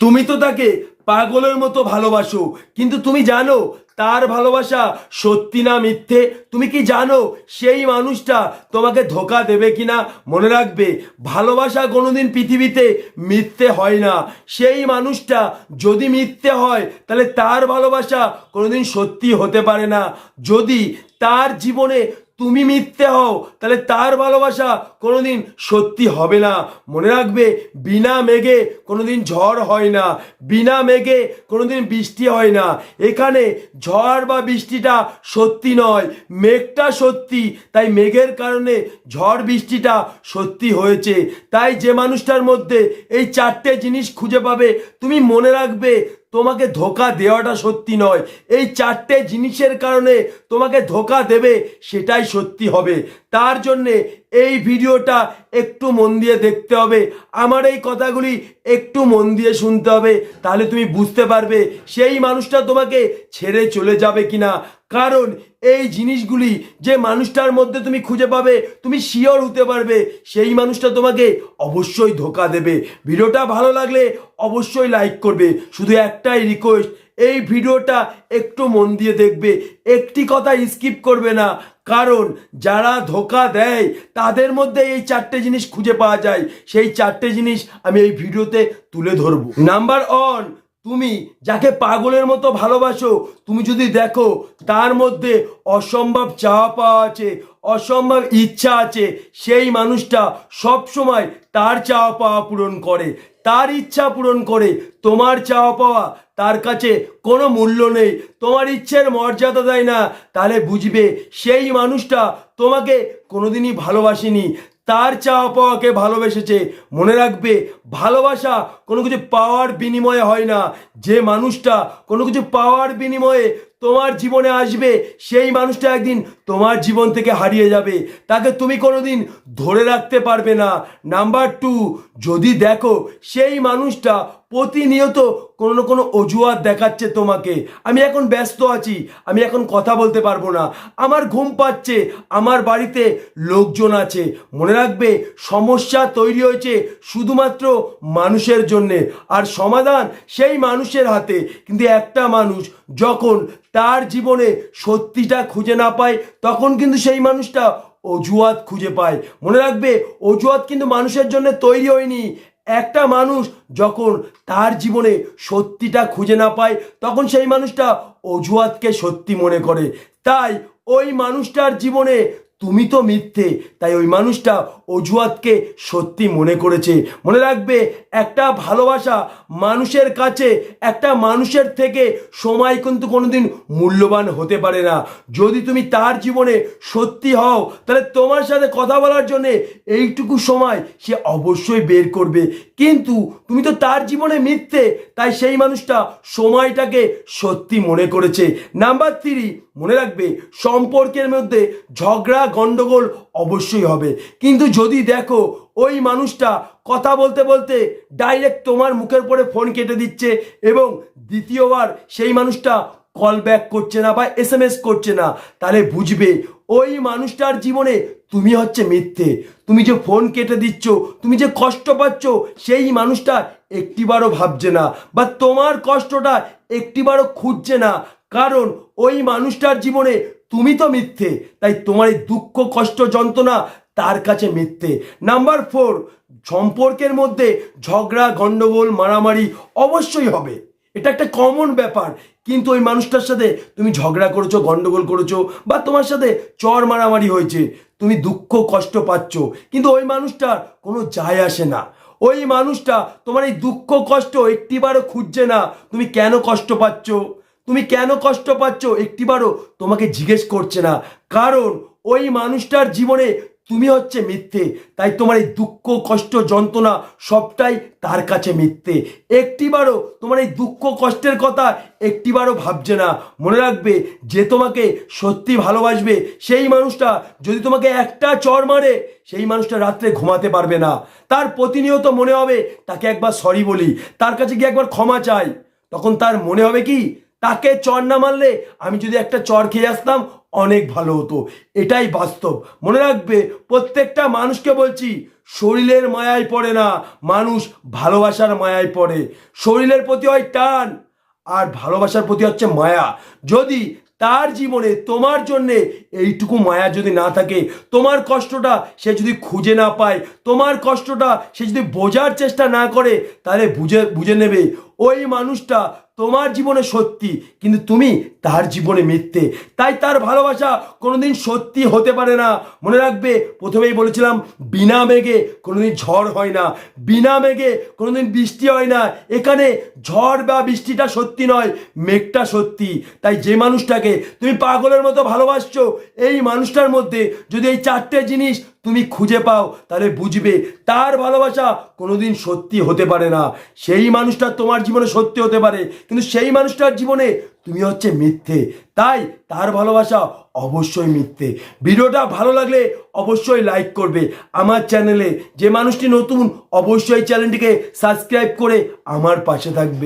তুমি তো তাকে পাগলের মতো ভালোবাসো, কিন্তু তুমি জানো তার ভালোবাসা সত্যি না মিথ্যে? তুমি কি জানো সেই মানুষটা তোমাকে ধোকা দেবে কিনা? মনে রাখবে, ভালোবাসা কোনোদিন পৃথিবীতে মিথ্যে হয় না। সেই মানুষটা যদি মিথ্যে হয়, তাহলে তার ভালোবাসা কোনোদিন সত্যি হতে পারে না। যদি তার জীবনে তুমি মিথ্যে হও, তাহলে তার ভালোবাসা কোনোদিন সত্যি হবে না। মনে রাখবে, বিনা মেঘে কোনোদিন ঝড় হয় না, বিনা মেঘে কোনোদিন বৃষ্টি হয় না। এখানে ঝড় বা বৃষ্টিটা সত্যি নয়, মেঘটা সত্যি, তাই মেঘের কারণে ঝড় বৃষ্টিটা সত্যি হয়েছে। তাই যে মানুষটার মধ্যে এই চারটে জিনিস খুঁজে পাবে, তুমি মনে রাখবে তোমাকে ধোকা দেওয়াটা সত্যি নয়। এই চারটে জিনিসের কারণে তোমাকে ধোকা দেবে, সেটাই সত্যি হবে। তার জন্যে এই ভিডিওটা একটু মন দিয়ে দেখতে হবে। আমার এই কথাগুলি একটু মন দিয়ে শুনতে হবে। তাহলে তুমি বুঝতে পারবে, সেই মানুষটা তোমাকে ছেড়ে চলে যাবে কিনা। কারণ এই জিনিসগুলি যে মানুষটার মধ্যে তুমি খুঁজে পাবে, তুমি শিওর হতে পারবে, সেই মানুষটা তোমাকে অবশ্যই ধোকা দেবে। ভিডিওটা ভালো লাগলে অবশ্যই লাইক করবে। শুধু একটাই রিকোয়েস্ট এই ভিডিওটা একটু মন দিয়ে দেখবে। একটি কথা স্কিপ করবে না, কারণ যারা ধোকা দেয়, তাদের মধ্যে এই চারটে জিনিস খুঁজে পাওয়া যায়। সেই চারটে জিনিস আমি এই ভিডিওতে তুলে ধরবো। নাম্বার ওয়ান তুমি যাকে পাগলের মতো ভালোবাসো, তুমি যদি দেখো তার মধ্যে অসম্ভব চাওয়া পাওয়া আছে, অসম্ভব ইচ্ছা আছে, সেই মানুষটা সব সময় তার চাওয়া পাওয়া পূরণ করে। তার ইচ্ছা পূরণ করে, তোমার চাওয়া পাওয়া তার কাছে কোনো মূল্য নেই, তোমার ইচ্ছের মর্যাদা দেয় না। তাহলে বুঝবে সেই মানুষটা তোমাকে কোনোদিনই ভালোবাসেনি। তার চাওয়া পাওয়াকে ভালোবেসেছে। মনে রাখবে, ভালোবাসা কোনো কিছু পাওয়ার বিনিময়ে হয় না। যে মানুষটা কোনো কিছু পাওয়ার বিনিময়ে তোমার জীবনে আসবে, সেই মানুষটা একদিন তোমার জীবন থেকে হারিয়ে যাবে। তাকে তুমি কোনো দিন ধরে রাখতে পারবে না। নাম্বার টু যদি দেখো সেই মানুষটা প্রতিনিয়ত কোনো না কোনো অজুহাত দেখাচ্ছে তোমাকে। আমি এখন ব্যস্ত আছি, আমি এখন কথা বলতে পারব না। আমার ঘুম পাচ্ছে, আমার বাড়িতে লোকজন আছে। মনে রাখবে, সমস্যা তৈরি হয়েছে শুধুমাত্র মানুষের জন্যে। আর সমাধান সেই মানুষের হাতে। কিন্তু একটা মানুষ যখন তার জীবনে সত্যিটা খুঁজে না পায়, তখন কিন্তু সেই মানুষটা অজুহাত খুঁজে পায়। মনে রাখবে, অজুহাত কিন্তু মানুষের জন্য তৈরি হয়নি। একটা মানুষ যখন তার জীবনে সত্যিটা খুঁজে না পায়, তখন সেই মানুষটা অজুহাতকে সত্যি মনে করে। তাই ওই মানুষটার জীবনে তুমি তো মিথ্যে, তাই ওই মানুষটা অজুহাতকে সত্যি মনে করেছে। মনে রাখবে, একটা ভালোবাসা মানুষের কাছে, একটা মানুষের থেকে সময় কিন্তু কোনোদিন মূল্যবান হতে পারে না। যদি তুমি তার জীবনে সত্যি হও, তাহলে তোমার সাথে কথা বলার জন্যে এইটুকু সময় সে অবশ্যই বের করবে। কিন্তু তুমি তো তার জীবনে মিথ্যে, তাই সেই মানুষটা সময়টাকে সত্যি মনে করেছে। নাম্বার থ্রি মনে রাখবে, সম্পর্কের মধ্যে ঝগড়া, গন্ডগোল অবশ্যই হবে। কিন্তু যদি দেখো, ওই মানুষটা কথা বলতে বলতে ডাইরেক্ট তোমার মুখের পরে ফোন কেটে দিচ্ছে এবং দ্বিতীয়বার সেই মানুষটা কল ব্যাক করছে না বা এস এম এস করছে না, তাহলে বুঝবে ওই মানুষটার জীবনে তুমি হচ্ছে মিথ্যে। তুমি যে ফোন কেটে দিচ্ছ, তুমি যে কষ্ট পাচ্ছ, সেই মানুষটা একটিবারও ভাবছে না বা তোমার কষ্টটা একটিবারও খুঁজছে না। কারণ ওই মানুষটার জীবনে তুমি তো মিথ্যে, তাই তোমার এই দুঃখ, কষ্ট, যন্ত্রণা তার কাছে মিথ্যে। নাম্বার ফোর সম্পর্কের মধ্যে ঝগড়া গণ্ডগোল মারামারি অবশ্যই হবে। এটা একটা কমন ব্যাপার। কিন্তু ওই মানুষটার সাথে তুমি ঝগড়া করেছ গণ্ডগোল করেছ, বা তোমার সাথে চর মারামারি হয়েছে, তুমি দুঃখ, কষ্ট পাচ্ছ, কিন্তু ওই মানুষটার কোনো যায় আসে না। ওই মানুষটা তোমার এই দুঃখ, কষ্ট একটিবারও খুঁজছে না, তুমি কেন কষ্ট পাচ্ছ? তুমি কেন কষ্ট পাচ্ছ? একটিবারও তোমাকে জিজ্ঞেস করছে না। কারণ ওই মানুষটার জীবনে তুমি হচ্ছে মিথ্যে। তাই তোমার এই দুঃখ, কষ্ট, যন্ত্রণা সবটাই তার কাছে মিথ্যে। একটিবারও তোমার এই দুঃখ, কষ্টের কথা একটিবারও ভাবছে না। মনে রাখবে, যে তোমাকে সত্যি ভালোবাসবে, সেই মানুষটা যদি তোমাকে একটা চর মারে, সেই মানুষটা রাত্রে ঘুমাতে পারবে না। তার প্রতিনিয়ত মনে হবে, তাকে একবার সরি বলি। তার কাছে গিয়ে একবার ক্ষমা চাই। তখন তার মনে হবে কি? তাকে চর না মারলে আমি যদি একটা চর খেয়ে আসতাম, অনেক ভালো হতো। এটাই বাস্তব। মনে রাখবে, প্রত্যেকটা মানুষকে বলছি, শরীরের মায়ায় পড়ে না, মানুষ ভালোবাসার মায়ায় পড়ে। শরীরের প্রতি হয় টান, আর ভালোবাসার প্রতি হচ্ছে মায়া। যদি তার জীবনে, তোমার জন্যে এইটুকু মায়া যদি না থাকে, তোমার কষ্টটা সে যদি খুঁজে না পায়, তোমার কষ্টটা সে যদি বোঝার চেষ্টা না করে, তাহলে বুঝে বুঝে নেবে, ওই মানুষটা তোমার জীবনে সত্যি, কিন্তু তুমি তার জীবনে মিথ্যে। তাই তার ভালোবাসা কোনোদিন সত্যি হতে পারে না। মনে রাখবে, প্রথমেই বলেছিলাম, বিনা মেঘে কোনোদিন ঝড় হয় না। বিনা মেঘে কোনোদিন বৃষ্টি হয় না। এখানে ঝড় বা বৃষ্টিটা সত্যি নয়, মেঘটা সত্যি। তাই যে মানুষটাকে তুমি পাগলের মতো ভালোবাসছো, এই মানুষটার মধ্যে যদি এই চারটে জিনিস তুমি খুঁজে পাও, তাহলে বুঝবে। তার ভালোবাসা কোনোদিন সত্যি হতে পারে না। সেই মানুষটা তোমার জীবনে সত্যি হতে পারে, কিন্তু সেই মানুষটার জীবনে তুমি হচ্ছে মিথ্যে। তাই তার ভালোবাসা অবশ্যই মিথ্যে। ভিডিওটা ভালো লাগলে অবশ্যই লাইক করবে। আমার চ্যানেলে যে মানুষটি নতুন, অবশ্যই চ্যানেলটিকে সাবস্ক্রাইব করে আমার পাশে থাকবে।